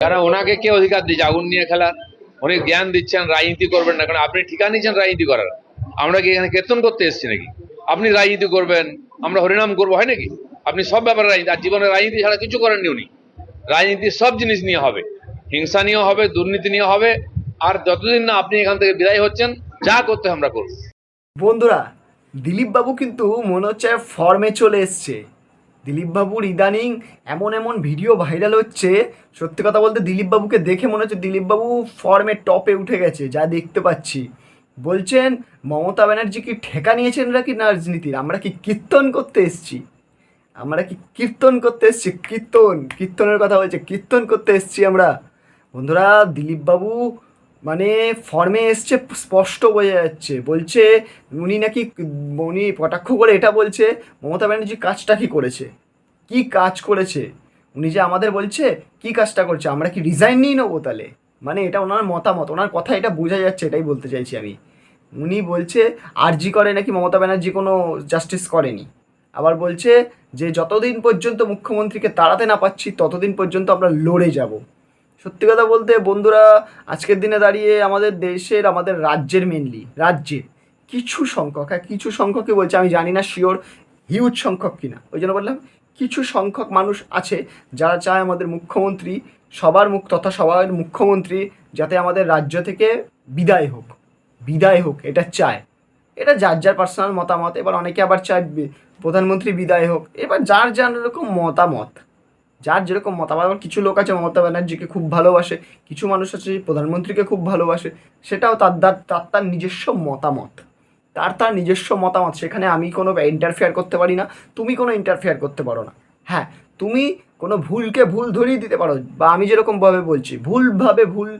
কারণ ওনাকে কে অধিকার দিয়েছে? আগুন নিয়ে খেলার উনি জ্ঞান দিচ্ছেন, রাজনীতি করবেন না। কারণ আপনি ঠিকা নিয়েছেন রাজনীতি করার। আমরা কি এখানে কীর্তন করতে এসেছি নাকি? আপনি রাজনীতি করবেন, আমরা হরিনাম করব, হয় নাকি? আপনি সব ব্যাপারে রাজনীতি আর জীবনে রাজনীতি ছাড়া কিছু করেননি উনি। রাজনীতি সব জিনিস নিয়ে হবে। হিংসা নিয়ে হবে, দুর্নীতি নিয়ে হবে। আর যতদিন না আপনি এখান থেকে বিদায় হচ্ছেন, যা করতে আমরা করব। বন্ধুরা দিলীপ বাবু কিন্তু মনে হচ্ছে ফর্মে চলে এসছে। দিলীপ বাবুর ইদানিং এমন এমন ভিডিও ভাইরাল হচ্ছে। সত্যি কথা বলতে দিলীপ বাবুকে দেখে মনে হচ্ছে দিলীপ বাবু ফর্মে টপে উঠে গেছে, যা দেখতে পাচ্ছি। বলছেন, মমতা ব্যানার্জি কি ঠেকা নিয়েছেন নাকি রাজনীতির? আমরা কি কীর্তন করতে এসছি? আমরা কি কীর্তন করতে এসছি? কীর্তন, কীর্তনের কথা বলছে, কীর্তন করতে এসছি আমরা। বন্ধুরা দিলীপ বাবু মানে ফর্মে এসছে, স্পষ্ট বোঝা যাচ্ছে। বলছে, উনি নাকি, উনি কটাক্ষ করে এটা বলছে, মমতা ব্যানার্জি কাজটা কি করেছে? কি কাজ করেছে? উনি যে আমাদের বলছে, কি কাজটা করছে? আমরা কি রিজাইন নিয়ে নেব তাহলে? মানে এটা ওনার মতামত, ওনার কথা এটা বোঝা যাচ্ছে, এটাই বলতে চাইছি আমি। উনি বলছে, আরজি করে নাকি মমতা ব্যানার্জি কোনো জাস্টিস করেনি? আবার বলছে যে, যতদিন পর্যন্ত মুখ্যমন্ত্রীকে তাড়াতে না পাচ্ছি ততদিন পর্যন্ত আমরা লড়ে যাব। সত্যি কথা বলতে বন্ধুরা, আজকের দিনে দাঁড়িয়ে আমাদের দেশের, আমাদের রাজ্যের মেনলি রাজ্যের কিছু সংখ্যক হ্যাঁ কিছু সংখ্যকই বলছে, আমি জানি না শিওর হিউজ সংখ্যক কিনা, ওই জন্য বললাম কিছু সংখ্যক মানুষ আছে যারা চায় আমাদের মুখ্যমন্ত্রী সবার মুখ তথা সবার মুখ্যমন্ত্রী যাতে আমাদের রাজ্য থেকে বিদায় হোক বিদায় হোক, এটা চায়। এটা যার যার পার্সোনাল মতামত, এবার অনেকে আবার চায় প্রধানমন্ত্রী বিদায় হোক, এবার যার যার এরকম মতামত। যার যেরকম মতামত আবার কিছু লোক আছে মমতা ব্যানার্জিকে খুব ভালোবাসে, কিছু মানুষ আছে প্রধানমন্ত্রীকে খুব ভালোবাসে, সেটাও তার তার তার নিজস্ব মতামত। তার তার নিজস্ব মতামত, সেখানে আমি কোনো ইন্টারফেয়ার করতে পারি না, তুমি কোনো ইন্টারফেয়ার করতে পারো না। হ্যাঁ তুমি কোনো ভুলকে ভুল ধরিয়ে দিতে পারো, বা আমি যেরকমভাবে বলছি, ভুলভাবে ভুল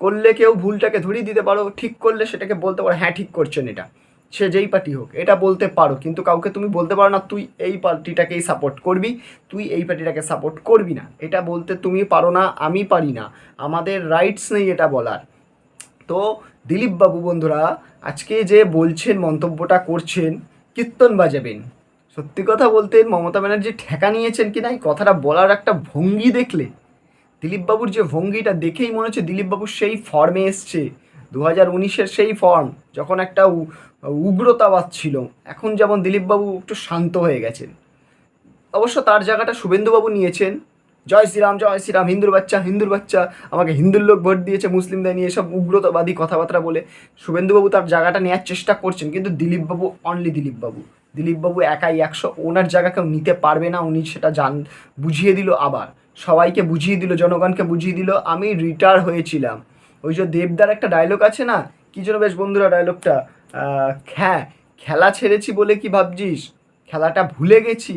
করলে কেউ ভুলটাকে ধরিয়ে দিতে পারো, ঠিক করলে সেটাকে বলতে পারো হ্যাঁ ঠিক করছেন এটা। সে যেই পার্টি হোক, এটা বলতে পারো, কিন্তু কাউকে তুমি বলতে পারো না, তুই এই পার্টিটাকেই সাপোর্ট করবি, তুই এই পার্টিটাকে সাপোর্ট করবি না। এটা বলতে তুমি পারো না, আমি পারি না। আমাদের রাইটস নেই এটা বলার। তো দিলীপ বাবু বন্ধুরা, আজকে যে বলছেন, মন্তব্যটা করছেন, কীর্তন বাজাবেন। সত্যি কথা বলতে মমতা ব্যানার্জি ঠেকা নিয়েছেন কি না, এই কথাটা বলার একটা ভঙ্গি দেখলে। দিলীপ বাবুর যে ভঙ্গিটা দেখেই মনে হচ্ছে দিলীপবাবুর সেই ফর্মে এসছে দু হাজার উনিশের সেই ফর্ম যখন একটা উগ্রতাবাদ ছিল। এখন যেমন দিলীপবাবু একটু শান্ত হয়ে গেছেন। অবশ্য তার জায়গাটা শুভেন্দুবাবু নিয়েছেন। জয় শ্রীরাম জয় শ্রীরাম, হিন্দুর বাচ্চা হিন্দুর বাচ্চা, আমাকে হিন্দুর লোক ভোট দিয়েছে, মুসলিমদের নিয়ে সব উগ্রতাবাদী কথাবার্তা বলে শুভেন্দুবাবু তার জায়গাটা নেওয়ার চেষ্টা করছেন, কিন্তু দিলীপবাবু অনলি দিলীপবাবু। দিলীপবাবু একাই একশো, ওনার জায়গা কেউ নিতে পারবে না, উনি সেটা জান, বুঝিয়ে দিল আবার। সবাইকে বুঝিয়ে দিল, জনগণকে বুঝিয়ে দিল, আমি রিটায়ার হয়েছিলাম। ওই যে দেবদার একটা ডায়লগ আছে না? কি জন্য বেশ বন্ধুরা ডায়লগটা হ্যাঁ খেলা ছেড়েছি বলে কি ভাবছিস? খেলাটা ভুলে গেছি।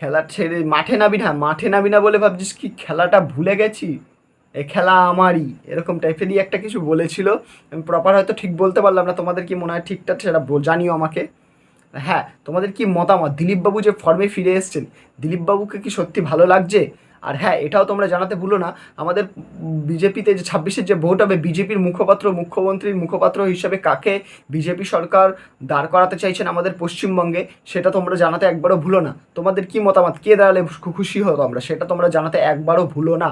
খেলা ছেড়ে, মাঠে নাবি না, মাঠে নাবি না বলে ভাবছিস কি খেলাটা ভুলে গেছি? এ খেলা আমারই, এরকম টাইপেরই একটা কিছু বলেছিল। আমি প্রপার হয়তো ঠিক বলতে পারলাম না, তোমাদের কি মনে হয় ঠিকঠাক সেটা জানিও আমাকে। হ্যাঁ তোমাদের কি মতামত? দিলীপবাবু যে ফর্মে ফিরে এসেছেন, দিলীপবাবুকে কি সত্যি ভালো লাগছে? আর হ্যাঁ এটাও তোমরা জানাতে ভুলো না, আমাদের বিজেপিতে যে ছাব্বিশের যে ভোট হবে, বিজেপির মুখপাত্র, মুখ্যমন্ত্রীর মুখপাত্র হিসাবে কাকে বিজেপি সরকার দাঁড় করাতে চাইছেন আমাদের পশ্চিমবঙ্গে, সেটা তোমরা জানাতে একবারও ভুলো না। তোমাদের কি মতামত? কে দাঁড়ালে খুশি হতো আমরা? সেটা তোমরা জানাতে একবারও ভুলো না।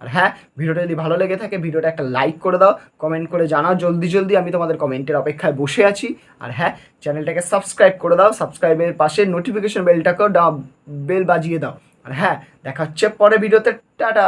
আর হ্যাঁ ভিডিওটা যদি ভালো লেগে থাকে, ভিডিওটা একটা লাইক করে দাও, কমেন্ট করে জানাও। জলদি জলদি আমি তোমাদের কমেন্টের অপেক্ষায় বসে আছি। আর হ্যাঁ চ্যানেলটাকে সাবস্ক্রাইব করে দাও, সাবস্ক্রাইবের পাশে নোটিফিকেশন বেলটাকেও বেল বাজিয়ে দাও। আর হ্যাঁ দেখা হচ্ছে পরে ভিডিওতে। টাটা!